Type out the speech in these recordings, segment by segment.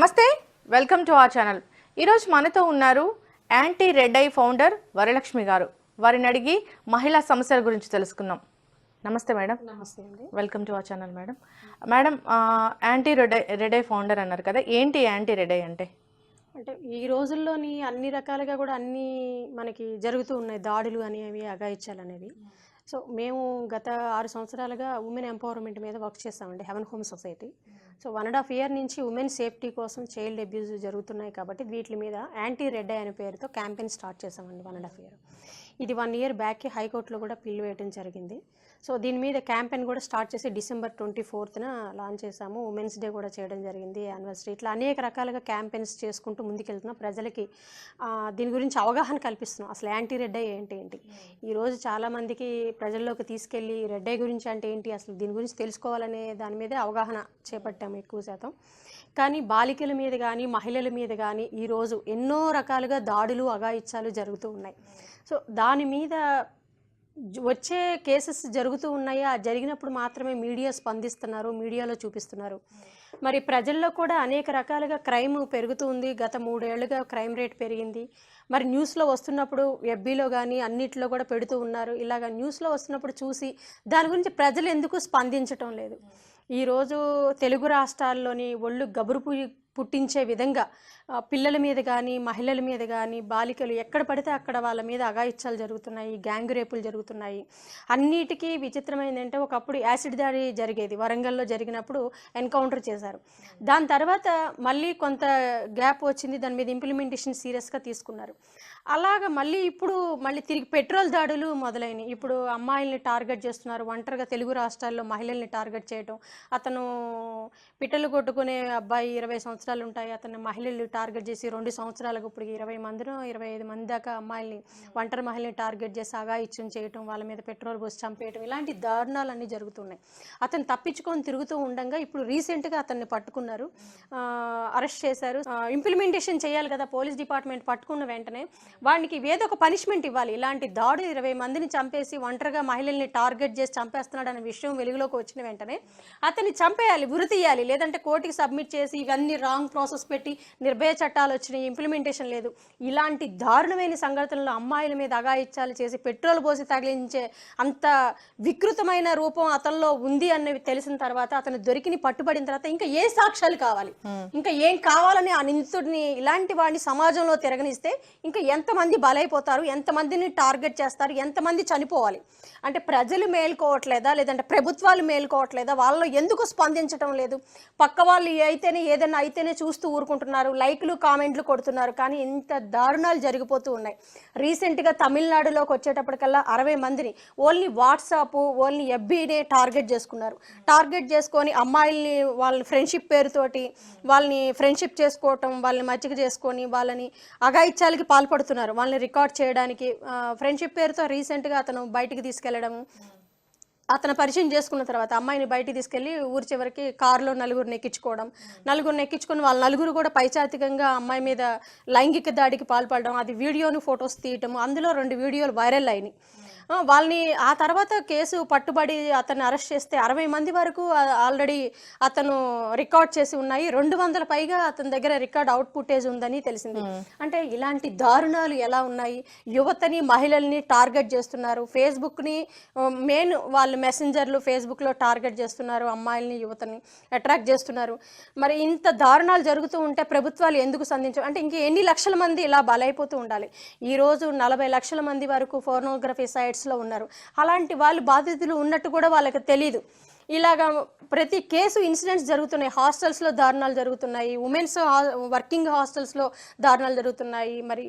నమస్తే welcome to our channel. ఈరోజు మనతో ఉన్నారు anti red eye founder Varalakshmi garu. వారిని అడిగి మహిళా సమస్యల గురించి తెలుసుకుందాం. నమస్తే మేడం. నమస్తే అండి. Welcome to our channel madam. Madam anti red eye red eye founder అన్నారు కదా ఏంటి యాంటీ రెడ్ ఐ అంటే? అంటే ఈ రోజుల్లోని అన్ని రకాలుగా కూడా అన్ని మనకి జరుగుతూ ఉన్నాయి దాడులు అనేవి అగాయిత్యాలు అనేవి. సో మేము గత ఆరు సంవత్సరాలుగా ఉమెన్ ఎంపవర్మెంట్ మీద వర్క్ చేస్తామండి heaven home society. So one and half year నుంచి ఉమెన్ సేఫ్టీ కోసం చైల్డ్ అబ్యూస్ జరుగుతున్నాయి కాబట్టి వీటి మీద యాంటీ రెడ్ అనే పేరుతో క్యాంపెయిన్ స్టార్ట్ చేసామండి వన్ అండ్ హాఫ్ ఇయర్. ఇది వన్ ఇయర్ బ్యాక్కి హైకోర్టులో కూడా పిల్లు వేయడం జరిగింది. సో దీని మీద క్యాంపెయిన్ కూడా స్టార్ట్ చేసి డిసెంబర్ ట్వంటీ ఫోర్త్న లాంచ్ చేసాము ఉమెన్స్ డే కూడా చేయడం జరిగింది యానివర్సరీ. ఇట్లా అనేక రకాలుగా క్యాంపెయిన్స్ చేసుకుంటూ ముందుకెళ్తున్నాం ప్రజలకి దీని గురించి అవగాహన కల్పిస్తున్నాం. అసలు యాంటీ రెడ్ ఐ ఏంటి ఏంటి? ఈరోజు చాలామందికి ప్రజల్లోకి తీసుకెళ్ళి రెడ్ ఐ గురించి అంటే ఏంటి? అసలు దీని గురించి తెలుసుకోవాలనే దాని మీదే అవగాహన చేపట్టాము ఎక్కువ శాతం. కానీ బాలికల మీద కానీ మహిళల మీద కానీ ఈరోజు ఎన్నో రకాలుగా దాడులు అగాయిత్యాలు జరుగుతూ ఉన్నాయి. సో దాని మీద వచ్చే కేసెస్ జరుగుతూ ఉన్నాయి? జరిగినప్పుడు మాత్రమే మీడియా స్పందిస్తున్నారు మీడియాలో చూపిస్తున్నారు. మరి ప్రజల్లో కూడా అనేక రకాలుగా క్రైమ్ పెరుగుతూ ఉంది. గత మూడేళ్ళుగా క్రైమ్ రేట్ పెరిగింది. మరి న్యూస్లో వస్తున్నప్పుడు ఎఫ్బీలో కానీ అన్నిట్లో కూడా పెడుతూ ఉన్నారు. ఇలాగ న్యూస్లో వస్తున్నప్పుడు చూసి దాని గురించి ప్రజలు ఎందుకు స్పందించటం లేదు? ఈరోజు తెలుగు రాష్ట్రాల్లోని ఒళ్ళు గబురు పు- పుట్టించే విధంగా పిల్లల మీద కానీ మహిళల మీద కానీ బాలికలు ఎక్కడ పడితే అక్కడ వాళ్ళ మీద అగాయిత్యాలు జరుగుతున్నాయి గ్యాంగ్ రేపులు జరుగుతున్నాయి. అన్నిటికీ విచిత్రమైంది అంటే ఒకప్పుడు యాసిడ్ దాడి జరిగేది. వరంగల్లో జరిగినప్పుడు ఎన్కౌంటర్ చేశారు. దాని తర్వాత మళ్ళీ కొంత గ్యాప్ వచ్చింది. దాని మీద ఇంప్లిమెంటేషన్ సీరియస్గా తీసుకున్నారు. అలాగ మళ్ళీ ఇప్పుడు మళ్ళీ తిరిగి పెట్రోల్ దాడులు మొదలైనవి ఇప్పుడు అమ్మాయిల్ని టార్గెట్ చేస్తున్నారు. ఒంటరిగా తెలుగు రాష్ట్రాల్లో మహిళల్ని టార్గెట్ చేయటం అతను పిట్టలు కొట్టుకునే అబ్బాయి ఇరవై సంవత్సరాలు ఉంటాయి. అతను మహిళలు టార్గెట్ చేసి రెండు సంవత్సరాలకు ఇప్పుడు ఇరవై మందినో ఇరవై ఐదు మంది దాకా అమ్మాయిల్ని ఒంటరి మహిళని టార్గెట్ చేసి అగాయిత్యం చేయటం వాళ్ళ మీద పెట్రోల్ పోసి చంపేయటం ఇలాంటి దారుణాలు అన్నీ జరుగుతున్నాయి. అతను తప్పించుకొని తిరుగుతూ ఉండగా ఇప్పుడు రీసెంట్గా అతన్ని పట్టుకున్నారు. అరెస్ట్ చేశారు. ఇంప్లిమెంటేషన్ చేయాలి కదా పోలీస్ డిపార్ట్మెంట్ పట్టుకున్న వెంటనే వాడికి ఏదో ఒక పనిష్మెంట్ ఇవ్వాలి. ఇలాంటి దాడులు ఇరవై మందిని చంపేసి ఒంటరిగా మహిళల్ని టార్గెట్ చేసి చంపేస్తున్నాడు అనే విషయం వెలుగులోకి వచ్చిన వెంటనే అతన్ని చంపేయాలి తీయాలి. లేదంటే కోర్టుకి సబ్మిట్ చేసి ఇవన్నీ రాంగ్ ప్రాసెస్ పెట్టి నిర్భయ చట్టాలు వచ్చినాయి ఇంప్లిమెంటేషన్ లేదు. ఇలాంటి దారుణమైన సంఘటనలు అమ్మాయిల మీద అగాయిత్యాలు చేసి పెట్రోల్ పోసి తగిలించే అంత వికృతమైన రూపం అతనిలో ఉంది అన్నవి తెలిసిన తర్వాత అతను దొరికిని పట్టుబడిన తర్వాత ఇంకా ఏ సాక్ష్యాలు కావాలి? ఇంకా ఏం కావాలని ఆ నిందితుడిని ఇలాంటి వాడిని సమాజంలో తిరగనిస్తే ఇంకా ఎంతమంది బలైపోతారు ఎంతమందిని టార్గెట్ చేస్తారు ఎంతమంది చనిపోవాలి? అంటే ప్రజలు మేల్కోవట్లేదా? లేదంటే ప్రభుత్వాలు మేల్కోవట్లేదా? వాళ్ళలో ఎందుకు స్పందించడం లేదు? పక్క వాళ్ళు అయితేనే ఏదైనా అయితేనే చూస్తూ ఊరుకుంటున్నారు లైక్లు కామెంట్లు కొడుతున్నారు. కానీ ఇంత దారుణాలు జరిగిపోతూ ఉన్నాయి. రీసెంట్గా తమిళనాడులోకి వచ్చేటప్పటికల్లా అరవై మందిని ఓన్లీ వాట్సాప్ ఓన్లీ ఎఫ్బీనే టార్గెట్ చేసుకున్నారు. టార్గెట్ చేసుకొని అమ్మాయిల్ని వాళ్ళని ఫ్రెండ్షిప్ పేరుతోటి వాళ్ళని ఫ్రెండ్షిప్ చేసుకోవటం వాళ్ళని మజ్జిగ చేసుకొని వాళ్ళని అగాయిత్యాలకి పాల్పడుతున్నారు. వాళ్ళని రికార్డ్ చేయడానికి ఫ్రెండ్షిప్ పేరుతో రీసెంట్గా అతను బయటికి తీసుకెళ్ళడము అతను పరిచయం చేసుకున్న తర్వాత అమ్మాయిని బయటికి తీసుకెళ్ళి ఊరి చివరికి కారులో నలుగురిని ఎక్కించుకోవడం నలుగురిని ఎక్కించుకొని వాళ్ళ నలుగురు కూడా పైచాతికంగా అమ్మాయి మీద లైంగిక దాడికి పాల్పడడం అది వీడియోను ఫొటోస్ తీయటం అందులో రెండు వీడియోలు వైరల్ అయినాయి. వాళ్ళని ఆ తర్వాత కేసు పట్టుబడి అతన్ని అరెస్ట్ చేస్తే అరవై మంది వరకు ఆల్రెడీ అతను రికార్డ్ చేసి ఉన్నాయి. రెండు వందల పైగా అతని దగ్గర రికార్డ్ అవుట్ పుటేజ్ ఉందని తెలిసింది. అంటే ఇలాంటి దారుణాలు ఎలా ఉన్నాయి? యువతని మహిళల్ని టార్గెట్ చేస్తున్నారు. ఫేస్బుక్ని మెయిన్ వాళ్ళు మెసెంజర్లు ఫేస్బుక్లో టార్గెట్ చేస్తున్నారు అమ్మాయిల్ని యువతని అట్రాక్ట్ చేస్తున్నారు. మరి ఇంత దారుణాలు జరుగుతూ ఉంటే ప్రభుత్వాలు ఎందుకు సంధించవు? అంటే ఇంక ఎన్ని లక్షల మంది ఇలా బలైపోతూ ఉండాలి? ఈ రోజు నలభై లక్షల మంది వరకు ఫోర్నోగ్రఫీ లో ఉన్నారు. అలాంటి వాళ్ళు బాధితులు ఉన్నట్టు కూడా వాళ్ళకి తెలియదు ఇలాగా ప్రతి కేసు ఇన్సిడెంట్స్ జరుగుతున్నాయి. హాస్టల్స్లో దారుణాలు జరుగుతున్నాయి. ఉమెన్స్ వర్కింగ్ హాస్టల్స్లో దారుణాలు జరుగుతున్నాయి. మరి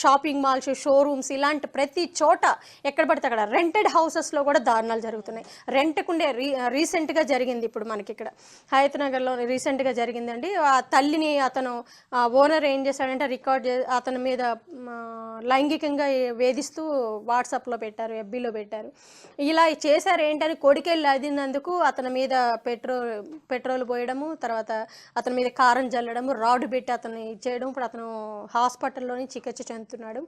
షాపింగ్ మాల్స్ షోరూమ్స్ ఇలాంటి ప్రతి చోట ఎక్కడ పడితే అక్కడ రెంటెడ్ హౌసెస్లో కూడా దారుణాలు జరుగుతున్నాయి. రెంట్కుండే రీ రీసెంట్గా జరిగింది ఇప్పుడు మనకి ఇక్కడ హయత్ నగర్లో రీసెంట్గా జరిగిందండి. ఆ తల్లిని అతను ఓనర్ ఏం చేశాడంటే రికార్డ్ అతని మీద లైంగికంగా వేధిస్తూ వాట్సాప్లో పెట్టారు ఎఫ్బీలో పెట్టారు. ఇలా చేశారు ఏంటని కొడుకెళ్ళి అదినందుకు కొరకు అతని మీద పెట్రోల్ పెట్రోల్ పోయడము తర్వాత అతని మీద కారం జల్లడము రాడ్ పెట్టి అతన్ని చేయడం ఇప్పుడు అతను హాస్పిటల్లోని చికిత్స చెందుతున్నాడు.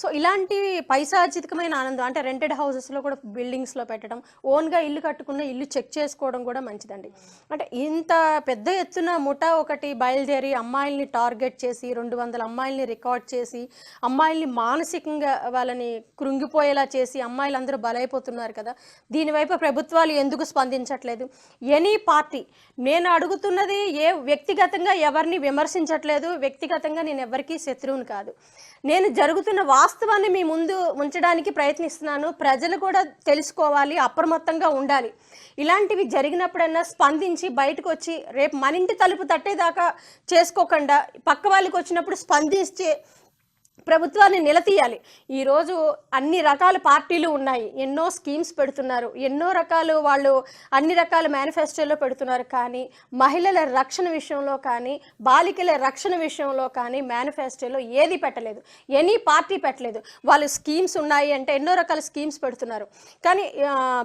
సో ఇలాంటి పైశాచితకమైన ఆనందం అంటే రెంటెడ్ హౌసెస్లో కూడా బిల్డింగ్స్లో పెట్టడం ఓన్గా ఇల్లు కట్టుకున్న ఇల్లు చెక్ చేసుకోవడం కూడా మంచిదండి. అంటే ఇంత పెద్ద ఎత్తున ముఠా ఒకటి బయలుదేరి అమ్మాయిల్ని టార్గెట్ చేసి రెండు వందల అమ్మాయిల్ని రికార్డ్ చేసి అమ్మాయిల్ని మానసికంగా వాళ్ళని కృంగిపోయేలా చేసి అమ్మాయిలందరూ బలైపోతున్నారు కదా దీనివైపు ప్రభుత్వాలు ఎందుకు స్పందించట్లేదు ఎనీ పార్టీ నేను అడుగుతున్నది ఏ వ్యక్తిగతంగా ఎవరిని విమర్శించట్లేదు. వ్యక్తిగతంగా నేను ఎవరికీ శత్రువుని కాదు. నేను జరుగుతున్న వాస్తవాన్ని మీ ముందు ఉంచడానికి ప్రయత్నిస్తున్నాను. ప్రజలు కూడా తెలుసుకోవాలి అప్రమత్తంగా ఉండాలి. ఇలాంటివి జరిగినప్పుడన్నా స్పందించి బయటకు వచ్చి రేపు మన ఇంటి తలుపు తట్టేదాకా చేసుకోకుండా పక్క వాళ్ళకి వచ్చినప్పుడు స్పందించే ప్రభుత్వాన్ని నిలదీయాలి ఈరోజు అన్ని రకాల పార్టీలు ఉన్నాయి. ఎన్నో స్కీమ్స్ పెడుతున్నారు. ఎన్నో రకాలు వాళ్ళు అన్ని రకాల మేనిఫెస్టోలో పెడుతున్నారు. కానీ మహిళల రక్షణ విషయంలో కానీ బాలికల రక్షణ విషయంలో కానీ మేనిఫెస్టోలో ఏది పెట్టలేదు. ఎనీ పార్టీ పెట్టలేదు. వాళ్ళు స్కీమ్స్ ఉన్నాయి అంటే ఎన్నో రకాల స్కీమ్స్ పెడుతున్నారు. కానీ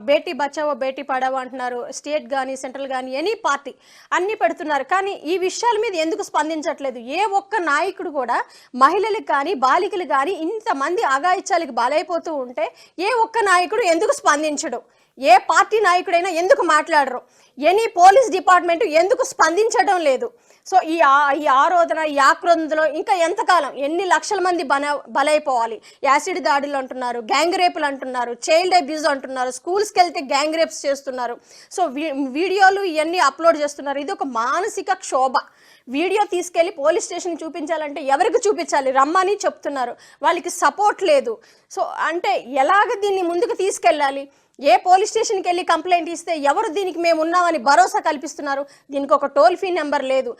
బేటీ బచావో బేటీ పడావో అంటున్నారు. స్టేట్ కానీ సెంట్రల్ కానీ ఎనీ పార్టీ అన్నీ పెడుతున్నారు. కానీ ఈ విషయాల మీద ఎందుకు స్పందించట్లేదు? ఏ ఒక్క నాయకుడు కూడా మహిళలకు కానీ బాలికలు కానీ ఇంతమంది అగాయిత్యాలకు బలైపోతూ ఉంటే ఏ ఒక్క నాయకుడు ఎందుకు స్పందించడు? ఏ పార్టీ నాయకుడైనా ఎందుకు మాట్లాడరు? ఎనీ పోలీస్ డిపార్ట్మెంట్ ఎందుకు స్పందించడం లేదు? సో ఈ ఈ ఆరోధన ఈ ఆక్రోధనలో ఇంకా ఎంతకాలం ఎన్ని లక్షల మంది బన బలైపోవాలి? యాసిడ్ దాడులు అంటున్నారు గ్యాంగ్ రేపులు అంటున్నారు చైల్డ్ అబ్యూజ్ అంటున్నారు స్కూల్స్కి వెళ్తే గ్యాంగ్ రేప్స్ చేస్తున్నారు. సో వీ- వీడియోలు ఇవన్నీ అప్లోడ్ చేస్తున్నారు. ఇది ఒక మానసిక క్షోభ. వీడియో తీసుకెళ్ళి పోలీస్ స్టేషన్ చూపించాలంటే ఎవరికి చూపించాలి? రమ్మని చెప్తున్నారు. వాళ్ళకి సపోర్ట్ లేదు. సో అంటే ఎలాగ దీన్ని ముందుకు తీసుకెళ్ళాలి? ఏ పోలీస్ స్టేషన్కి వెళ్ళి కంప్లైంట్ ఇస్తే ఎవరు దీనికి మేము ఉన్నామని భరోసా కల్పిస్తున్నారు? దీనికి ఒక టోల్ ఫ్రీ నెంబర్ లేదు.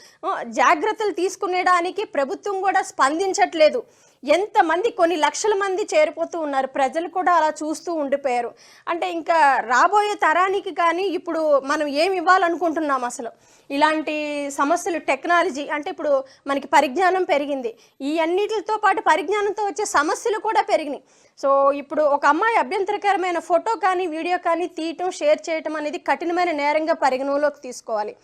జాగ్రత్తలు తీసుకునేడానికి ప్రభుత్వం కూడా స్పందించట్లేదు. ఎంతమంది కొన్ని లక్షల మంది చేరిపోతూ ఉన్నారు. ప్రజలు కూడా అలా చూస్తూ ఉండిపోయారు. అంటే ఇంకా రాబోయే తరానికి కానీ ఇప్పుడు మనం ఏమి ఇవ్వాలనుకుంటున్నాం అసలు? ఇలాంటి సమస్యలు టెక్నాలజీ అంటే ఇప్పుడు మనకి పరిజ్ఞానం పెరిగింది. ఈ అన్నిటితో పాటు పరిజ్ఞానంతో వచ్చే సమస్యలు కూడా పెరిగినాయి. సో ఇప్పుడు ఒక అమ్మాయి అభ్యంతరకరమైన ఫోటో కానీ వీడియో కానీ తీయటం షేర్ చేయటం అనేది కఠినమైన నేరంగా పరిగణలోకి తీసుకోవాలి.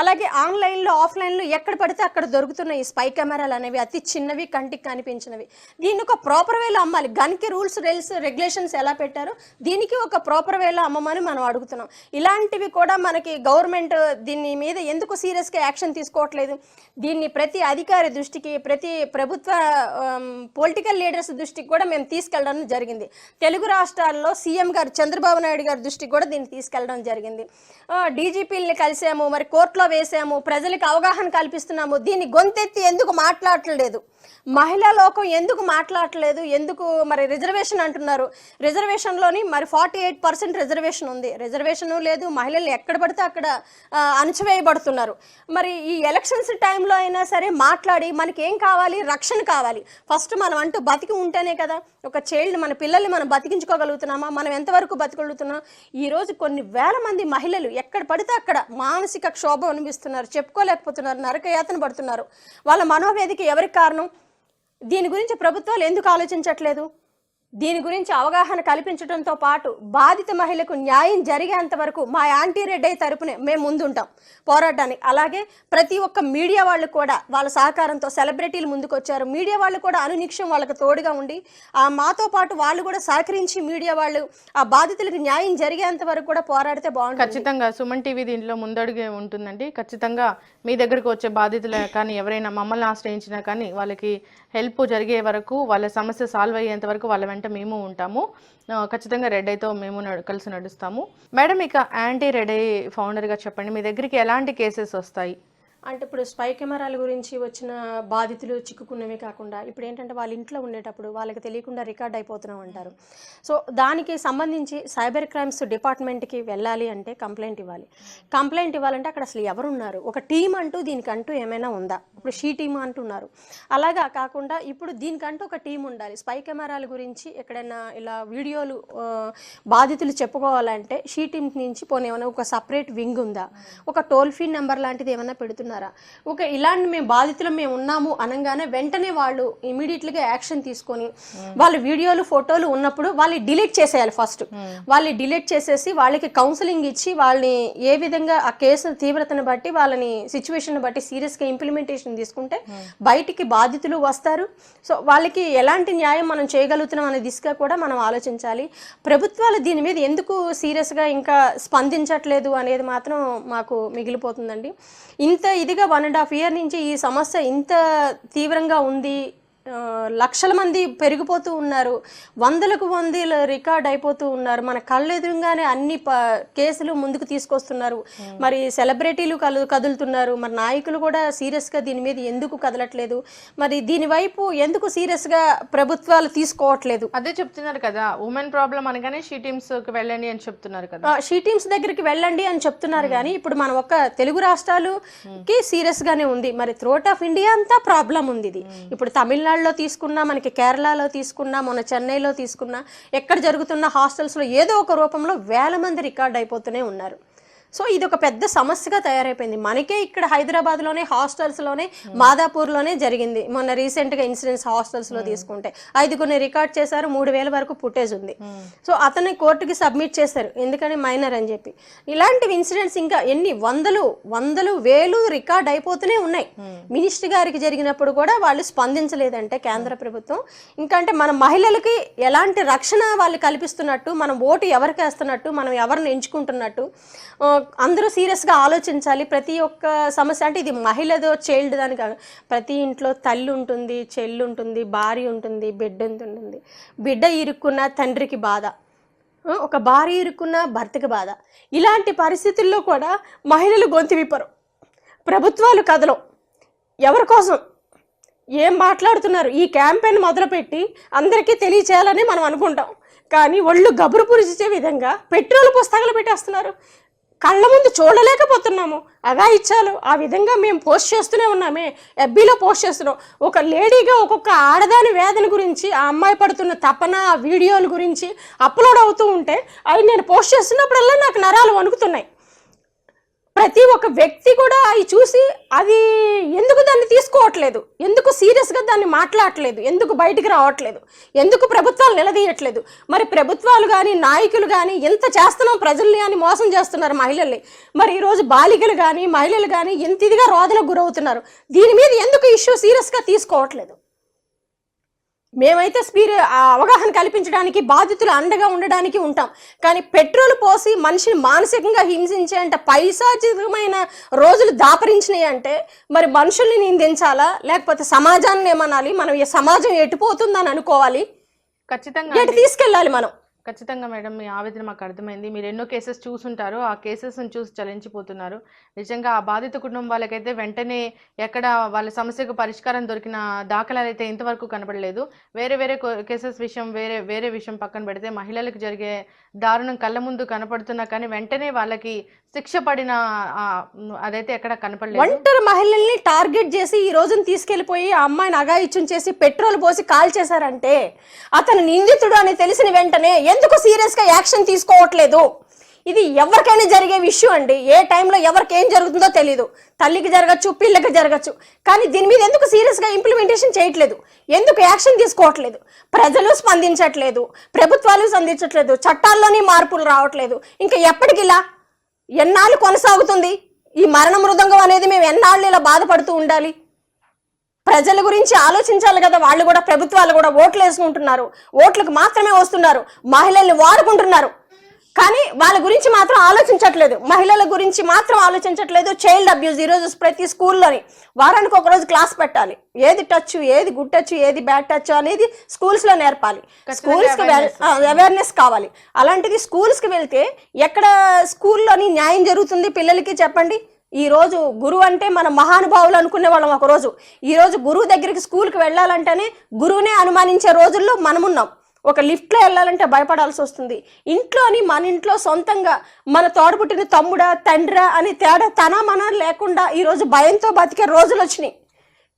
అలాగే ఆన్లైన్లో ఆఫ్లైన్లో ఎక్కడ పడితే అక్కడ దొరుకుతున్న ఈ స్పై కెమెరాలు అనేవి. అతి చిన్నవి కంటికి కనిపించినవి. దీన్ని ఒక ప్రాపర్ వేలో అమ్మాలి. గన్కి రూల్స్ రెల్స్ రెగ్యులేషన్స్ ఎలా పెట్టారో? దీనికి ఒక ప్రాపర్ వేలో అమ్మమని మనం అడుగుతున్నాం. ఇలాంటివి కూడా మనకి గవర్నమెంట్ దీని మీద ఎందుకు సీరియస్గా యాక్షన్ తీసుకోవట్లేదు? దీన్ని ప్రతి అధికారి దృష్టికి ప్రతి ప్రభుత్వ పొలిటికల్ లీడర్స్ దృష్టికి కూడా మేము తీసుకెళ్ళడం జరిగింది. తెలుగు రాష్ట్రాల్లో సీఎం గారు చంద్రబాబు నాయుడు గారి దృష్టికి కూడా దీన్ని తీసుకెళ్ళడం జరిగింది. డీజీపీల్ని కలిసాము మరి కోర్టులో వేసాము ప్రజలకు అవగాహన కల్పిస్తున్నాము. దీన్ని గొంతెత్తి ఎందుకు మాట్లాడట్లేదు? మహిళా లోకం ఎందుకు మాట్లాడలేదు ఎందుకు మరి రిజర్వేషన్ అంటున్నారు? రిజర్వేషన్లోని మరి ఫార్టీ ఎయిట్ పర్సెంట్ రిజర్వేషన్ ఉంది. రిజర్వేషన్ లేదు మహిళలు ఎక్కడ పడితే అక్కడ అణచివేయబడుతున్నారు. మరి ఈ ఎలక్షన్స్ టైంలో అయినా సరే మాట్లాడి మనకి ఏం కావాలి? రక్షణ కావాలి. ఫస్ట్ మనం అంటూ బతికి ఉంటేనే కదా ఒక చైల్డ్ మన పిల్లల్ని మనం బతికించుకోగలుగుతున్నామా? మనం ఎంతవరకు బతి ఈ రోజు కొన్ని వేల మంది మహిళలు ఎక్కడ పడితే అక్కడ మానసిక క్షోభం అనిపిస్తున్నారు చెప్పుకోలేకపోతున్నారు నరకయాతన పడుతున్నారు. వాళ్ళ మనోవేదిక ఎవరికి కారణం? దీని గురించి ప్రభుత్వాలు ఎందుకు ఆలోచించట్లేదు? దీని గురించి అవగాహన కల్పించడంతో పాటు బాధిత మహిళకు న్యాయం జరిగేంత వరకు మా యాంటీ రెడ్ అయి తరపునే మేము ముందుంటాం పోరాటానికి. అలాగే ప్రతి ఒక్క మీడియా వాళ్ళు కూడా వాళ్ళ సహకారంతో సెలబ్రిటీలు ముందుకొచ్చారు. మీడియా వాళ్ళు కూడా అనునిక్షం వాళ్ళకి తోడుగా ఉండి ఆ మాతో పాటు వాళ్ళు కూడా సహకరించి మీడియా వాళ్ళు ఆ బాధితులకు న్యాయం జరిగేంత వరకు కూడా పోరాడితే బాగుంటుంది. ఖచ్చితంగా సుమన్ టీవీ దీంట్లో ముందడుగే ఉంటుందండి. ఖచ్చితంగా మీ దగ్గరకు వచ్చే బాధితులు కానీ ఎవరైనా మమ్మల్ని ఆశ్రయించినా కానీ వాళ్ళకి హెల్ప్ జరిగే వరకు వాళ్ళ సమస్య సాల్వ్ అయ్యేంత వరకు వాళ్ళ వెంట మేము ఉంటాము. ఖచ్చితంగా రెడ్ ఐతో మేము నడు- కలిసి నడుస్తాము. మేడం ఇక యాంటీ రెడ్ ఐ ఫౌండర్గా చెప్పండి. మీ దగ్గరికి ఎలాంటి కేసెస్ వస్తాయి? అంటే ఇప్పుడు స్పై కెమెరాల గురించి వచ్చిన బాధితులు చిక్కుకున్నవే కాకుండా ఇప్పుడు ఏంటంటే వాళ్ళ ఇంట్లో ఉండేటప్పుడు వాళ్ళకి తెలియకుండా రికార్డ్ అయిపోతున్నాం అంటారు. సో దానికి సంబంధించి సైబర్ క్రైమ్స్ డిపార్ట్మెంట్కి వెళ్ళాలి అంటే కంప్లైంట్ ఇవ్వాలి. కంప్లైంట్ ఇవ్వాలంటే అక్కడ అసలు ఎవరున్నారు? ఒక టీం అంటూ దీనికంటూ ఏమైనా ఉందా? ఇప్పుడు షీ టీమ్ అంటున్నారు. అలాగా కాకుండా ఇప్పుడు దీనికంటూ ఒక టీం ఉండాలి. స్పై కెమెరాల గురించి ఎక్కడైనా ఇలా వీడియోలు బాధితులు చెప్పుకోవాలంటే షీ టీమ్ నుంచి పోనీ ఏమైనా ఒక సపరేట్ వింగ్ ఉందా? ఒక టోల్ ఫ్రీ నెంబర్ లాంటిది ఏమైనా పెడుతున్నారు? చేస్తున్నారా? ఒక ఇలాంటి మేము బాధితులు మేము ఉన్నాము అనగానే వెంటనే వాళ్ళు ఇమీడియట్గా యాక్షన్ తీసుకొని వాళ్ళ వీడియోలు ఫోటోలు ఉన్నప్పుడు వాళ్ళు డిలీట్ చేసేయాలి ఫస్ట్ వాళ్ళు డిలీట్ చేసేసి వాళ్ళకి కౌన్సిలింగ్ ఇచ్చి వాళ్ళని ఏ విధంగా ఆ కేసు తీవ్రతను బట్టి వాళ్ళని సిచ్యువేషన్ బట్టి సీరియస్గా ఇంప్లిమెంటేషన్ తీసుకుంటే బయటికి బాధితులు వస్తారు. సో వాళ్ళకి ఎలాంటి న్యాయం మనం చేయగలుగుతున్నాం అనే దిశగా కూడా మనం ఆలోచించాలి. ప్రభుత్వాలు దీని మీద ఎందుకు సీరియస్గా ఇంకా స్పందించట్లేదు అనేది మాత్రం మాకు మిగిలిపోతుందండి. ఇంత ఇదిగా వన్ అండ్ హాఫ్ ఇయర్ నుంచి ఈ సమస్య ఇంత తీవ్రంగా ఉంది. లక్షల మంది పెరిగిపోతూ ఉన్నారు. వందలకు వందలు రికార్డ్ అయిపోతూ ఉన్నారు. మన కళ్ళెదురుగానే అన్ని ప కేసులు ముందుకు తీసుకొస్తున్నారు. మరి సెలబ్రిటీలు కలు కదులుతున్నారు. మరి నాయకులు కూడా సీరియస్గా దీని మీద ఎందుకు కదలట్లేదు? మరి దీని వైపు ఎందుకు సీరియస్గా ప్రభుత్వాలు తీసుకోవట్లేదు? అదే చెప్తున్నారు కదా. ఉమెన్ ప్రాబ్లం అనగానే షీ టీమ్స్కి వెళ్ళండి అని చెప్తున్నారు కదా. షీ టీమ్స్ దగ్గరికి వెళ్ళండి అని చెప్తున్నారు కానీ ఇప్పుడు మన ఒక్క తెలుగు రాష్ట్రాలుకి సీరియస్ గానే ఉంది. మరి థ్రోట్ ఆఫ్ ఇండియా అంతా ప్రాబ్లం ఉంది ఇది. ఇప్పుడు తమిళనాడులో తీసుకున్నా మనకి కేరళలో తీసుకున్నా మన చెన్నైలో తీసుకున్నా ఎక్కడ జరుగుతున్న హాస్టల్స్లో ఏదో ఒక రూపంలో వేల మంది రికార్డ్ అయిపోతూనే ఉన్నారు. సో ఇది ఒక పెద్ద సమస్యగా తయారైపోయింది. మనకే ఇక్కడ హైదరాబాద్లోనే హాస్టల్స్లోనే మాదాపూర్లోనే జరిగింది. మొన్న రీసెంట్గా ఇన్సిడెంట్స్ హాస్టల్స్లో తీసుకుంటే. ఐదుగురిని రికార్డ్ చేశారు మూడు వేల వరకు ఫుటేజ్ ఉంది. సో అతన్ని కోర్టుకి సబ్మిట్ చేశారు ఎందుకని మైనర్ అని చెప్పి. ఇలాంటివి ఇన్సిడెంట్స్ ఇంకా ఎన్ని వందలు వందలు వేలు రికార్డ్ అయిపోతూనే ఉన్నాయి. మినిస్టర్ గారికి జరిగినప్పుడు కూడా వాళ్ళు స్పందించలేదంటే కేంద్ర ప్రభుత్వం. ఇంకా అంటే మన మహిళలకి ఎలాంటి రక్షణ వాళ్ళు కల్పిస్తున్నట్టు మనం ఓటు ఎవరికి వేస్తున్నట్టు మనం ఎవరిని ఎంచుకుంటున్నట్టు అందరూ సీరియస్గా ఆలోచించాలి. ప్రతి ఒక్క సమస్య అంటే ఇది మహిళదో చైల్డ్ దాని కాదు. ప్రతి ఇంట్లో తల్లి ఉంటుంది చెల్లి ఉంటుంది భార్య ఉంటుంది బిడ్డ ఉంటుంది. బిడ్డ ఇరుక్కున్న తండ్రికి బాధ. ఒక భార్య ఇరుక్కున్న భర్తకి బాధ. ఇలాంటి పరిస్థితుల్లో కూడా మహిళలు గొంతు విప్పరు. ప్రభుత్వాలు కథలో ఎవరి కోసం? ఏం మాట్లాడుతున్నారు? ఈ క్యాంపెయిన్ మొదలుపెట్టి అందరికీ తెలియచేయాలని మనం అనుకుంటాం. కానీ ఒళ్ళు గబురు పురిచే విధంగా పెట్రోల్ పుస్తకాలు పెట్టేస్తున్నారు. కళ్ళ ముందు చూడలేకపోతున్నాము. అదా ఇచ్చాలు. ఆ విధంగా మేము పోస్ట్ చేస్తూనే ఉన్నామే. ఎఫ్బీలో పోస్ట్ చేస్తున్నాం. ఒక లేడీగా ఒక్కొక్క ఆడదాని వేదన గురించి ఆ అమ్మాయి పడుతున్న తపన ఆ వీడియోల గురించి అప్లోడ్ అవుతూ ఉంటే అవి నేను పోస్ట్ చేస్తున్నప్పుడల్లా నాకు నరాలు వణుకుతున్నాయి. ప్రతి ఒక్క వ్యక్తి కూడా అవి చూసి అది ఎందుకు దాన్ని తీసుకోవట్లేదు? ఎందుకు సీరియస్గా దాన్ని మాట్లాడట్లేదు? ఎందుకు బయటికి రావట్లేదు? ఎందుకు ప్రభుత్వాలు నిలదీయట్లేదు? మరి ప్రభుత్వాలు కానీ నాయకులు కానీ ఎంత చేస్తున్నాం ప్రజల్ని అని మోసం చేస్తున్నారు మహిళల్ని. మరి ఈరోజు బాలికలు కానీ మహిళలు కానీ ఎంత ఇదిగా రోదనకు గురవుతున్నారు. దీని మీద ఎందుకు ఇష్యూ సీరియస్గా తీసుకోవట్లేదు? మేమైతే స్పీర్ అవగాహన కల్పించడానికి బాధితులు అండగా ఉండడానికి ఉంటాం. కానీ పెట్రోల్ పోసి మనిషిని మానసికంగా హింసించే అంటే పైశాచికమైన రోజులు దాపరించినాయి అంటే మరి మనుషుల్ని నిందించాలా లేకపోతే సమాజాన్ని ఏమనాలి? మనం ఈ సమాజం ఎటుపోతుందని అనుకోవాలి? ఖచ్చితంగా ఎటు తీసుకెళ్ళాలి మనం? ఖచ్చితంగా మేడం మీ ఆవేదన మాకు అర్థమైంది. మీరు ఎన్నో కేసెస్ చూసుంటారు. ఆ కేసెస్ని చూసి చలించిపోతున్నారు. నిజంగా ఆ బాధిత కుటుంబం వాళ్ళకైతే వెంటనే ఎక్కడ వాళ్ళ సమస్యకు పరిష్కారం దొరికిన దాఖలాలు అయితే ఇంతవరకు కనబడలేదు. వేరే వేరే కేసెస్ విషయం వేరే వేరే విషయం పక్కన పెడితే మహిళలకు జరిగే దారుణం కళ్ళ ముందు కనపడుతున్నా కానీ వెంటనే వాళ్ళకి శిక్ష పడిన అదైతే ఎక్కడ కనపడలేదు. ఒంటరి మహిళల్ని టార్గెట్ చేసి ఈ రోజున తీసుకెళ్ళిపోయి ఆ అమ్మాయిని అగాయిత్యం చేసి పెట్రోల్ పోసి కాల్ చేశారంటే అతను నిందితుడు అని తెలిసిన వెంటనే ఎందుకు సీరియస్గా యాక్షన్ తీసుకోవట్లేదు? ఇది ఎవరికైనా జరిగే విషయం అండి. ఏ టైంలో ఎవరికి ఏం జరుగుతుందో తెలియదు తల్లికి జరగచ్చు పిల్లకి జరగచ్చు. కానీ దీని మీద ఎందుకు సీరియస్గా ఇంప్లిమెంటేషన్ చేయట్లేదు? ఎందుకు యాక్షన్ తీసుకోవట్లేదు? ప్రజలు స్పందించట్లేదు ప్రభుత్వాలు స్పందించట్లేదు చట్టాల్లోని మార్పులు రావట్లేదు. ఇంకా ఎప్పటికిలా ఎన్నాళ్ళు కొనసాగుతుంది? ఈ మరణ మృదంగం అనేది మేము ఎన్నాళ్ళు ఇలా బాధపడుతూ ఉండాలి? ప్రజల గురించి ఆలోచించాలి కదా వాళ్ళు కూడా ప్రభుత్వాలు కూడా ఓట్లు వేసుకుంటున్నారు. ఓట్లకు మాత్రమే వస్తున్నారు. మహిళల్ని వాడుకుంటున్నారు. కానీ వాళ్ళ గురించి మాత్రం ఆలోచించట్లేదు. మహిళల గురించి మాత్రం ఆలోచించట్లేదు. చైల్డ్ అబ్యూస్ ఈరోజు ప్రతి స్కూల్లోని వారానికి ఒక రోజు క్లాస్ పెట్టాలి. ఏది టచ్ ఏది గుడ్ టచ్ ఏది బ్యాడ్ టచ్ అనేది స్కూల్స్లో నేర్పాలి స్కూల్స్కి అవేర్నెస్ కావాలి. అలాంటిది స్కూల్స్కి వెళ్తే ఎక్కడ స్కూల్లోని న్యాయం జరుగుతుంది పిల్లలకి చెప్పండి? ఈ రోజు గురువు అంటే మన మహానుభావులు అనుకునే వాళ్ళం ఒక రోజు. ఈ రోజు గురువు దగ్గరికి స్కూల్కి వెళ్ళాలంటేనే గురువునే అనుమానించే రోజుల్లో మనమున్నాం. ఒక లిఫ్ట్లో వెళ్ళాలంటే భయపడాల్సి వస్తుంది. ఇంట్లోని మన ఇంట్లో సొంతంగా మన తోడబుట్టిన తమ్ముడా తండ్రా అని తేడా తన మన లేకుండా ఈరోజు భయంతో బతికే రోజులు వచ్చినాయి.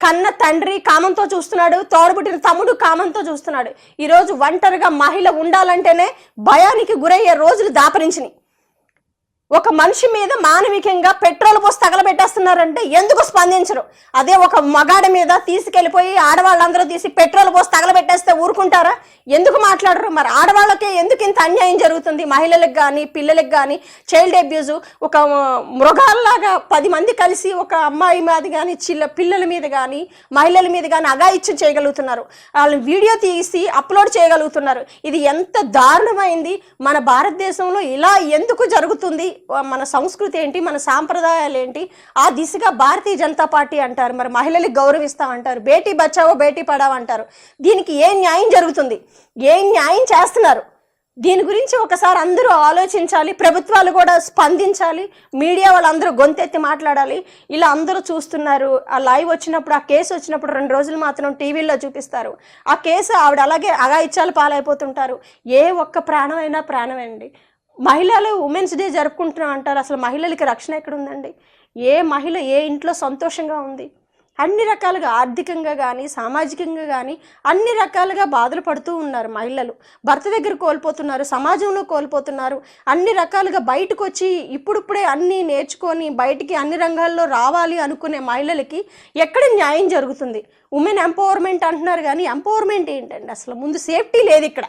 కన్న తండ్రి కామంతో చూస్తున్నాడు తోడబుట్టిన తమ్ముడు కామంతో చూస్తున్నాడు. ఈరోజు ఒంటరిగా మహిళ ఉండాలంటేనే భయానికి గురయ్యే రోజులు దాపరించినాయి. ఒక మనిషి మీద మానవికంగా పెట్రోల్ పోసి తగలబెట్టేస్తున్నారంటే ఎందుకు స్పందించరు? అదే ఒక మగాడి మీద తీసుకెళ్ళిపోయి ఆడవాళ్ళందరూ తీసి పెట్రోల్ పోసి తగలబెట్టేస్తే ఊరుకుంటారా? ఎందుకు మాట్లాడరు? మరి ఆడవాళ్ళకే ఎందుకు ఇంత అన్యాయం జరుగుతుంది? మహిళలకు కానీ పిల్లలకు కానీ చైల్డ్ అబ్యూజ్ ఒక మృగాల్లాగా పది మంది కలిసి ఒక అమ్మాయి మీద కానీ చిల్ల పిల్లల మీద కానీ మహిళల మీద కానీ అగాయిత్యం చేయగలుగుతున్నారు. వాళ్ళు వీడియో తీసి అప్లోడ్ చేయగలుగుతున్నారు. ఇది ఎంత దారుణమైంది? మన భారతదేశంలో ఇలా ఎందుకు జరుగుతుంది? మన సంస్కృతి ఏంటి మన సాంప్రదాయాలు ఏంటి ఆ దిశగా భారతీయ జనతా పార్టీ అంటారు మరి మహిళలకు గౌరవిస్తాం అంటారు బేటీ బచావో బేటీ పడావో అంటారు. దీనికి ఏ న్యాయం జరుగుతుంది? ఏ న్యాయం చేస్తున్నారు? దీని గురించి ఒకసారి అందరూ ఆలోచించాలి ప్రభుత్వాలు కూడా స్పందించాలి మీడియా వాళ్ళందరూ గొంతెత్తి మాట్లాడాలి. ఇలా అందరూ చూస్తున్నారు ఆ లైవ్ వచ్చినప్పుడు ఆ కేసు వచ్చినప్పుడు రెండు రోజులు మాత్రం టీవీల్లో చూపిస్తారు. ఆ కేసు ఆవిడ అలాగే అగాయిత్యాలు పాలైపోతుంటారు. ఏ ఒక్క ప్రాణమైనా ప్రాణమండి మహిళలు ఉమెన్స్ డే జరుపుకుంటున్నాం అంటారు. అసలు మహిళలకి రక్షణ ఎక్కడ ఉందండి ఏ మహిళ ఏ ఇంట్లో సంతోషంగా ఉంది? అన్ని రకాలుగా ఆర్థికంగా కానీ సామాజికంగా కానీ అన్ని రకాలుగా బాధలు పడుతూ ఉన్నారు మహిళలు. భర్త దగ్గర కోల్పోతున్నారు సమాజంలో కోల్పోతున్నారు. అన్ని రకాలుగా బయటకు వచ్చి ఇప్పుడిప్పుడే అన్నీ నేర్చుకొని బయటికి అన్ని రంగాల్లో రావాలి అనుకునే మహిళలకి ఎక్కడ న్యాయం జరుగుతుంది? ఉమెన్ ఎంపవర్మెంట్ అంటున్నారు కానీ ఎంపవర్మెంట్ ఏంటండి? అసలు ముందు సేఫ్టీ లేదు ఇక్కడ.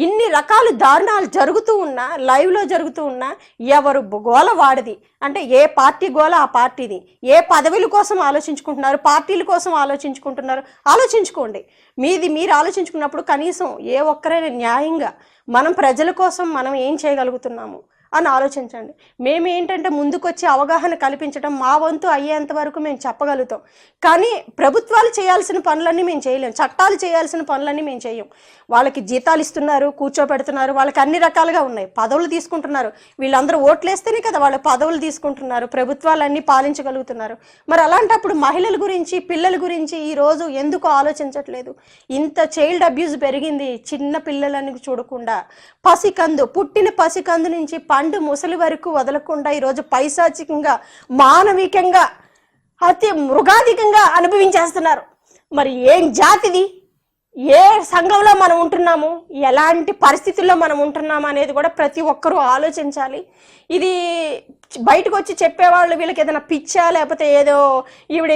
ఇన్ని రకాల దారుణాలు జరుగుతూ ఉన్నా లైవ్లో జరుగుతూ ఉన్నా ఎవరు గోల వాడిది. అంటే ఏ పార్టీ గోల ఆ పార్టీది. ఏ పదవుల కోసం ఆలోచించుకుంటున్నారు పార్టీల కోసం ఆలోచించుకుంటున్నారు ఆలోచించుకోండి. మీది మీరు ఆలోచించుకున్నప్పుడు కనీసం ఏ ఒక్కరైనా న్యాయంగా మనం ప్రజల కోసం మనం ఏం చేయగలుగుతున్నాము? అని ఆలోచించండి. మేము ఏంటంటే ముందుకొచ్చి అవగాహన కల్పించడం మా వంతు అయ్యేంత వరకు మేము చెప్పగలుగుతాం. కానీ ప్రభుత్వాలు చేయాల్సిన పనులన్నీ మేము చేయలేం. చట్టాలు చేయాల్సిన పనులన్నీ మేము చేయం. వాళ్ళకి జీతాలు ఇస్తున్నారు కూర్చోబెడుతున్నారు వాళ్ళకి అన్ని రకాలుగా ఉన్నాయి. పదవులు తీసుకుంటున్నారు. వీళ్ళందరూ ఓట్లేస్తేనే కదా వాళ్ళు పదవులు తీసుకుంటున్నారు ప్రభుత్వాలన్నీ పాలించగలుగుతున్నారు. మరి అలాంటప్పుడు మహిళల గురించి పిల్లల గురించి ఈ రోజు ఎందుకు ఆలోచించట్లేదు? ఇంత చైల్డ్ అబ్యూస్ పెరిగింది చిన్న పిల్లలని చూడకుండా. పసికందు పుట్టిన పసికందు నుంచి పండు ముసలి వరకు వదలకుండా ఈరోజు పైశాచికంగా మానవికంగా అతి మృగాధికంగా అనుభవించేస్తున్నారు. మరి ఏం జాతిది? ఏ సంఘంలో మనం ఉంటున్నాము? ఎలాంటి పరిస్థితుల్లో మనం ఉంటున్నాము అనేది కూడా ప్రతి ఒక్కరూ ఆలోచించాలి. ఇది బయటకు వచ్చి చెప్పేవాళ్ళు వీళ్ళకి ఏదైనా పిచ్చా లేకపోతే ఏదో ఈవిడ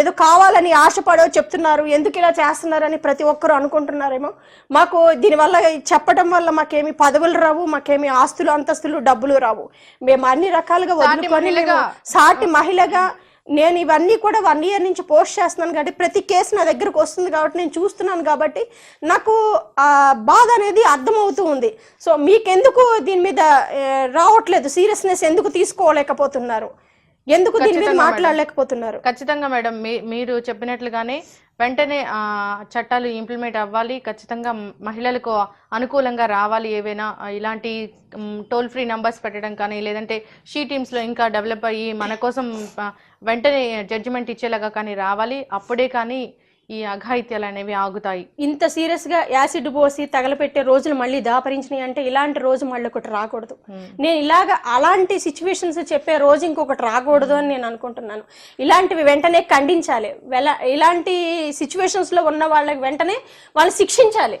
ఏదో కావాలని ఆశపడో చెప్తున్నారు. ఎందుకు ఇలా చేస్తున్నారని ప్రతి ఒక్కరూ అనుకుంటున్నారేమో. మాకు దీనివల్ల చెప్పడం వల్ల మాకేమి పదవులు రావు మాకేమి ఆస్తులు అంతస్తులు డబ్బులు రావు. మేము అన్ని రకాలుగా వదులుకొని సాటి మహిళగా నేను ఇవన్నీ కూడా వన్ ఇయర్ నుంచి పోస్ట్ చేస్తున్నాను కాబట్టి ప్రతి కేసు నా దగ్గరకు వస్తుంది కాబట్టి నేను చూస్తున్నాను కాబట్టి నాకు ఆ బాధ అనేది అర్థమవుతూ ఉంది. సో మీకెందుకు దీని మీద రావట్లేదు సీరియస్నెస్ ఎందుకు తీసుకోలేకపోతున్నారు? ఎందుకు దీని మీద. మాట్లాడలేకపోతున్నారు? ఖచ్చితంగా మేడం. మీరు చెప్పినట్లుగానే వెంటనే చట్టాలు ఇంప్లిమెంట్ అవ్వాలి. ఖచ్చితంగా మహిళలకు అనుకూలంగా రావాలి ఏవైనా ఇలాంటి టోల్ ఫ్రీ నంబర్స్ పెట్టడం కానీ లేదంటే షీ టీమ్స్లో ఇంకా డెవలప్ అయ్యి మన కోసం వెంటనే జడ్జిమెంట్ ఇచ్చేలాగా కానీ రావాలి. అప్పుడే కానీ ఈ అఘాయిత్యాలు అనేవి ఆగుతాయి. ఇంత సీరియస్గా యాసిడ్ పోసి తగలపెట్టే రోజులు మళ్ళీ దాపరించినాయి అంటే ఇలాంటి రోజు మళ్ళీ ఒకటి రాకూడదు. నేను ఇలాగ అలాంటి సిచ్యువేషన్స్ చెప్పే రోజు ఇంకొకటి రాకూడదు అని నేను అనుకుంటున్నాను. ఇలాంటివి వెంటనే ఖండించాలి. ఇలాంటి సిచ్యువేషన్స్లో ఉన్న వాళ్ళకి వెంటనే వాళ్ళు శిక్షించాలి.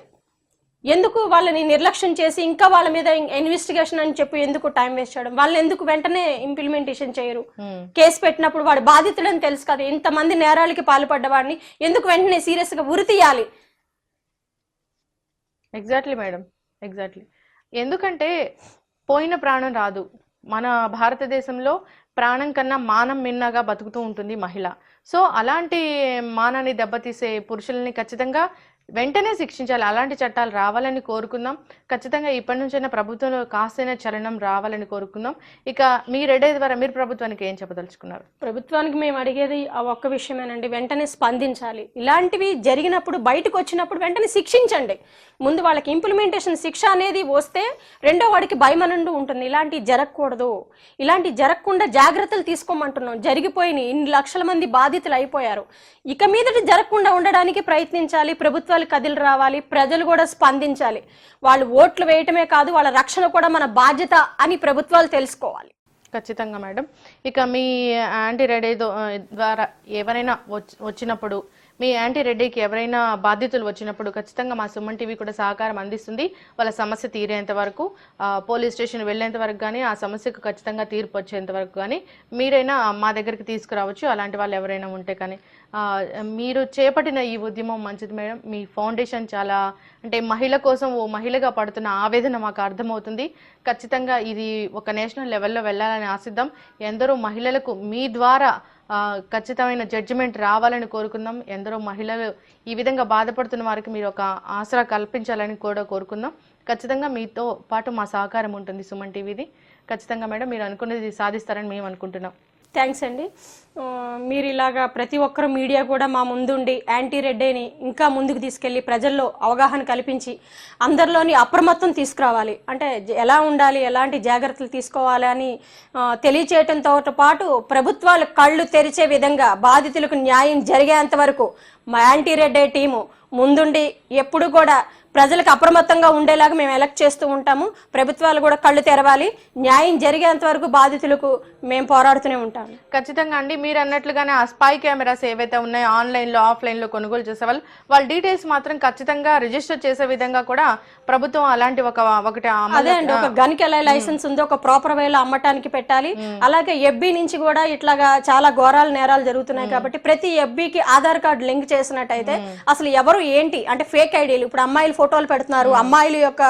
ఎందుకు వాళ్ళని నిర్లక్ష్యం చేసి ఇంకా వాళ్ళ మీద ఇన్వెస్టిగేషన్ అని చెప్పి ఎందుకు టైం వేస్ట్ చేయడం? వాళ్ళని ఎందుకు వెంటనే ఇంప్లిమెంటేషన్ చేయరు? ఉమ్. కేసు పెట్టినప్పుడు వాడు బాధితుడని తెలుసు కదా ఇంతమంది నేరాలకి పాల్పడ్డ వాడిని ఎందుకు వెంటనే సీరియస్గా ఉరి తీయాలి? ఎగ్జాక్ట్లీ మేడం ఎగ్జాక్ట్లీ ఎందుకంటే పోయిన ప్రాణం రాదు. మన భారతదేశంలో ప్రాణం కన్నా మానం మిన్నగా బతుకుతూ ఉంటుంది మహిళ. సో అలాంటి మానాన్ని దెబ్బతీసే పురుషుల్ని ఖచ్చితంగా వెంటనే శిక్షించాలి. అలాంటి చట్టాలు రావాలని కోరుకుందాం. ఖచ్చితంగా ఇప్పటి నుంచైనా ప్రభుత్వంలో కాస్తైనా చలనం రావాలని కోరుకుందాం. ఇక మీ రెడ్డి ద్వారా మీరు ప్రభుత్వానికి ఏం చెప్పదలుచుకున్నారు? ప్రభుత్వానికి మేము అడిగేది ఆ ఒక్క విషయమేనండి. వెంటనే స్పందించాలి. ఇలాంటివి జరిగినప్పుడు బయటకు వచ్చినప్పుడు వెంటనే శిక్షించండి. ముందు వాళ్ళకి ఇంప్లిమెంటేషన్ శిక్ష అనేది వస్తే రెండో వాడికి భయమనండు ఉంటుంది. ఇలాంటివి జరగకూడదు. ఇలాంటివి జరగకుండా జాగ్రత్తలు తీసుకోమంటున్నాం. జరిగిపోయినాయి. ఇన్ని లక్షల మంది బాధితులు అయిపోయారు. ఇక మీదటి జరగకుండా ఉండడానికి ప్రయత్నించాలి. ప్రభుత్వం ప్రభుత్వాలు కదిలి రావాలి ప్రజలు కూడా స్పందించాలి. వాళ్ళు ఓట్లు వేయటమే కాదు వాళ్ళ రక్షణ కూడా మన బాధ్యత అని ప్రభుత్వాలు తెలుసుకోవాలి. ఖచ్చితంగా మేడం. ఇక మీ యాంటీ రెడీ ద్వారా ఎవరైనా వచ్చి- వచ్చినప్పుడు మీ యాంటీ రెడ్డికి ఎవరైనా బాధితులు వచ్చినప్పుడు ఖచ్చితంగా మా సుమన్ టీవీ కూడా సహకారం అందిస్తుంది. వాళ్ళ సమస్య తీరేంత వరకు పోలీస్ స్టేషన్ వెళ్ళేంత వరకు కానీ ఆ సమస్యకు ఖచ్చితంగా తీర్పు వచ్చేంత వరకు కానీ మీరైనా మా దగ్గరికి తీసుకురావచ్చు. అలాంటి వాళ్ళు ఎవరైనా ఉంటే కానీ మీరు చేపట్టిన ఈ ఉద్యమం మంచిది మేడం. మీ ఫౌండేషన్ చాలా అంటే మహిళ కోసం ఓ మహిళగా పడుతున్న ఆవేదన మాకు అర్థమవుతుంది. ఖచ్చితంగా ఇది ఒక నేషనల్ లెవెల్లో వెళ్ళాలని ఆశిద్దాం. ఎందరో మహిళలకు మీ ద్వారా ఖచ్చితమైన జడ్జిమెంట్ రావాలని కోరుకుందాం. ఎందరో మహిళలు ఈ విధంగా బాధపడుతున్న వారికి మీరు ఒక ఆసరా కల్పించాలని కూడా కోరుకుందాం. ఖచ్చితంగా మీతో పాటు మా సహకారం ఉంటుంది సుమన్ టీవీది. ఖచ్చితంగా మేడం మీరు అనుకున్నది సాధిస్తారని మేము అనుకుంటున్నాం. థ్యాంక్స్ అండి. మీరు ఇలాగా ప్రతి ఒక్కరు మీడియా కూడా మా ముందుండి యాంటీ రెడ్డేని ఇంకా ముందుకు తీసుకెళ్ళి ప్రజల్లో అవగాహన కల్పించి అందరిలోని అప్రమత్తం తీసుకురావాలి. అంటే జ- ఎలా ఉండాలి ఎలాంటి జాగ్రత్తలు తీసుకోవాలి అని తెలియచేయటంతో పాటు ప్రభుత్వాలు కళ్ళు తెరిచే విధంగా బాధితులకు న్యాయం జరిగేంత వరకు మా యాంటీ రెడ్డే టీము ముందుండి ఎప్పుడు కూడా ప్రజలకు అప్రమత్తంగా ఉండేలాగా మేము ఎలక్ట్ చేస్తూ ఉంటాము. ప్రభుత్వాలు కూడా కళ్ళు తెరవాలి. న్యాయం జరిగేంత వరకు బాధితులకు మేము పోరాడుతూనే ఉంటాము ఖచ్చితంగా అండి. మీరు అన్నట్లుగానే ఆ స్పై కెమెరాస్ ఏవైతే ఉన్నాయో ఆన్లైన్లో ఆఫ్లైన్లో కొనుగోలు చేసే వాళ్ళు వాళ్ళ డీటెయిల్స్ మాత్రం ఖచ్చితంగా రిజిస్టర్ చేసే విధంగా కూడా ప్రభుత్వం అలాంటి ఒక ఒకటి అదే అండి. ఒక గన్కి ఎలా లైసెన్స్ ఉందో ఒక ప్రాపర్ వేలో అమ్మటానికి పెట్టాలి. అలాగే ఎఫ్బి నుంచి కూడా ఇట్లాగా చాలా ఘోరాల నేరాలు జరుగుతున్నాయి కాబట్టి ప్రతి ఎఫ్బికి ఆధార్ కార్డు లింక్ చేసినట్టయితే అసలు ఎవరు ఏంటి? అంటే ఫేక్ ఐడీలు ఇప్పుడు అమ్మాయిలు ఫోటోలు పెడుతున్నారు. అమ్మాయిల యొక్క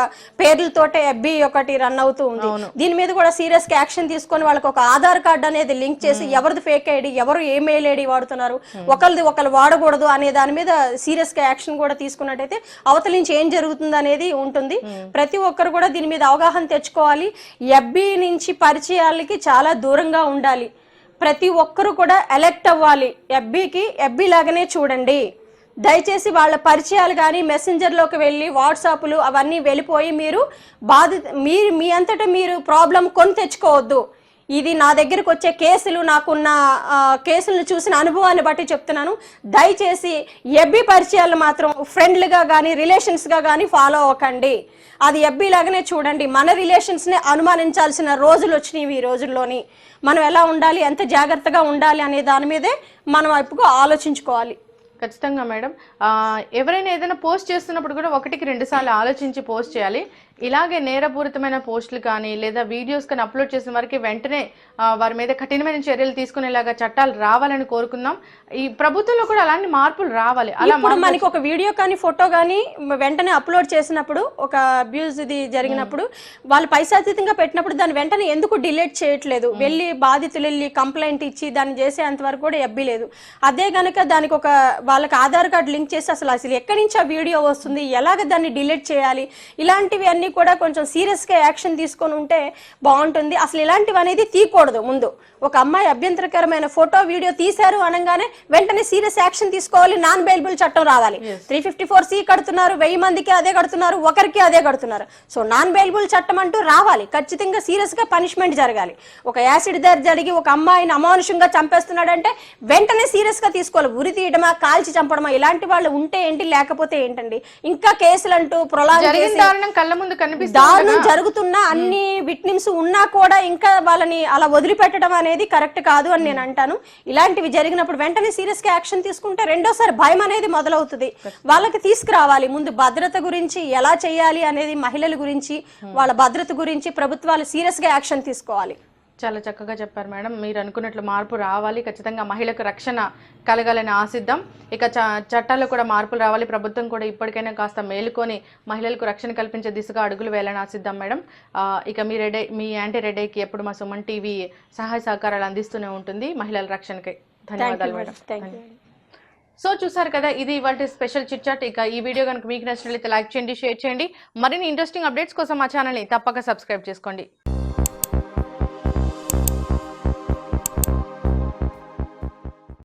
పేర్లతోటే ఎఫ్బి ఒకటి రన్ అవుతూ ఉంది. దీని మీద కూడా సీరియస్గా యాక్షన్ తీసుకొని వాళ్ళకి ఒక ఆధార్ కార్డు అనేది లింక్ చేసి ఎవరిది ఫేక్ ఐడి ఎవరు ఏ మెయిల్ ఐడి వాడుతున్నారు ఒకరిది ఒకరు వాడకూడదు అనే దాని మీద సీరియస్గా యాక్షన్ కూడా తీసుకున్నట్టయితే అవతల నుంచి ఏం జరుగుతుంది అనేది ఉంటుంది. ప్రతి ఒక్కరు కూడా దీని మీద అవగాహన తెచ్చుకోవాలి. ఎఫ్బి నుంచి పరిచయాలకి చాలా దూరంగా ఉండాలి. ప్రతి ఒక్కరు కూడా ఎలెక్ట్ అవ్వాలి. ఎఫ్బికి ఎఫ్బి లాగానే చూడండి. దయచేసి వాళ్ళ పరిచయాలు కానీ మెసెంజర్లోకి వెళ్ళి వాట్సాప్లు అవన్నీ వెళ్ళిపోయి మీరు బాధిత మీరు మీ అంతటా మీరు ప్రాబ్లం కొని తెచ్చుకోవద్దు. ఇది నా దగ్గరకు వచ్చే కేసులు నాకున్న కేసులను చూసిన అనుభవాన్ని బట్టి చెప్తున్నాను. దయచేసి ఎబ్బి పరిచయాలు మాత్రం ఫ్రెండ్లుగా కానీ రిలేషన్స్గా కానీ ఫాలో అవ్వకండి. అది ఎబ్బి లాగానే చూడండి. మన రిలేషన్స్ని అనుమానించాల్సిన రోజులు వచ్చినాయి ఈ రోజుల్లోని. మనం ఎలా ఉండాలి? ఎంత జాగ్రత్తగా ఉండాలి అనే దాని మీదే మనం వైపుగా ఆలోచించుకోవాలి. ఖచ్చితంగా మేడం. ఎవరైనా ఏదైనా పోస్ట్ చేస్తున్నప్పుడు కూడా ఒకటికి రెండు సార్లు ఆలోచించి పోస్ట్ చేయాలి. ఇలాగే నేరపూరితమైన పోస్టులు కానీ లేదా వీడియోస్ కానీ అప్లోడ్ చేసిన వారికి వెంటనే వారి మీద కఠినమైన చర్యలు తీసుకునేలాగా చట్టాలు రావాలని కోరుకుందాం. ఈ ప్రభుత్వంలో కూడా అలాంటి మార్పులు రావాలి. అలా మనకి ఒక వీడియో కానీ ఫోటో కానీ వెంటనే అప్లోడ్ చేసినప్పుడు ఒక అబ్యూజ్ ఇది జరిగినప్పుడు వాళ్ళు పైశాతీతంగా పెట్టినప్పుడు దాన్ని వెంటనే ఎందుకు డిలీట్ చేయట్లేదు? వెళ్ళి బాధితులు వెళ్ళి కంప్లైంట్ ఇచ్చి దాన్ని చేసేంత వరకు కూడా ఎబ్బి లేదు. అదే గనక దానికి ఒక వాళ్ళకి ఆధార్ కార్డు లింక్ చేసి అసలు అసలు ఎక్కడి నుంచి ఆ వీడియో వస్తుంది? ఎలాగ దాన్ని డిలీట్ చేయాలి? ఇలాంటివి అన్ని కూడా కొంచెం సీరియస్గా యాక్షన్ తీసుకొని ఉంటే బాగుంటుంది. అసలు ఇలాంటివి అనేది తీయకూడదు ముందు. ఒక అమ్మాయి అభ్యంతరకరమైన ఫోటో వీడియో తీశారు అనగానే వెంటనే సీరియస్ యాక్షన్ తీసుకోవాలి నాన్ బెయిలబుల్ చట్టం రావాలి. త్రీ ఫిఫ్టీ ఫోర్ సి కడుతున్నారు వెయ్యి మందికి అదే కడుతున్నారు ఒకరికి అదే కడుతున్నారు. సో నాన్ బెయిలబుల్ చట్టం అంటూ రావాలి. ఖచ్చితంగా సీరియస్గా పనిష్మెంట్ జరగాలి. ఒక యాసిడ్ దాడి జరిగి ఒక అమ్మాయిని అమానుషంగా చంపేస్తున్నాడంటే వెంటనే సీరియస్గా తీసుకోవాలి. ఉరి తీయడమా కాల్చి చంపడమా ఇలాంటి వాళ్ళు ఉంటే ఏంటి లేకపోతే ఏంటండి? ఇంకా కేసులు అంటూ దారుణం కళ్ళ ముందు కనిపిస్తుంది దారుణం జరుగుతున్న అన్ని విట్నిమ్స్ ఉన్నా కూడా ఇంకా వాళ్ళని అలా వదిలిపెట్టడం అనేది కరెక్ట్ కాదు అని నేను అంటాను. ఇలాంటివి జరిగినప్పుడు వెంటనే సీరియస్గా యాక్షన్ తీసుకుంటే రెండోసారి భయం అనేది మొదలవుతుంది. వాళ్ళకి తీసుకురావాలి. ముందు భద్రత గురించి ఎలా చేయాలి అనేది మహిళల గురించి వాళ్ళ భద్రత గురించి ప్రభుత్వాలు సీరియస్గా యాక్షన్ తీసుకోవాలి. చాలా చక్కగా చెప్పారు మేడం. మీరు అనుకున్నట్లు మార్పు రావాలి ఖచ్చితంగా మహిళకు రక్షణ కలగాలని ఆశిద్దాం. ఇక చ- చట్టాల్లో కూడా మార్పులు రావాలి ప్రభుత్వం కూడా ఇప్పటికైనా కాస్త మేలుకొని మహిళలకు రక్షణ కల్పించే దిశగా అడుగులు వేయాలని ఆశిద్దాం మేడం. ఇక మీ రెడీ మీ యాంటీ రెడీకి ఎప్పుడు మా సుమన్ టీవీ సహాయ సహకారాలు అందిస్తూనే ఉంటుంది. మహిళల రక్షణకై ధన్యవాదాలు మేడం. సో చూసారు కదా ఇది ఇవాళ స్పెషల్ చిట్ చాట్. ఇక ఈ వీడియో కనుక మీకు నచ్చినట్లయితే లైక్ చేయండి షేర్ చేయండి. మరిన్ని ఇంట్రెస్టింగ్ అప్డేట్స్ కోసం మా ఛానల్ని తప్పక సబ్స్క్రైబ్ చేసుకోండి.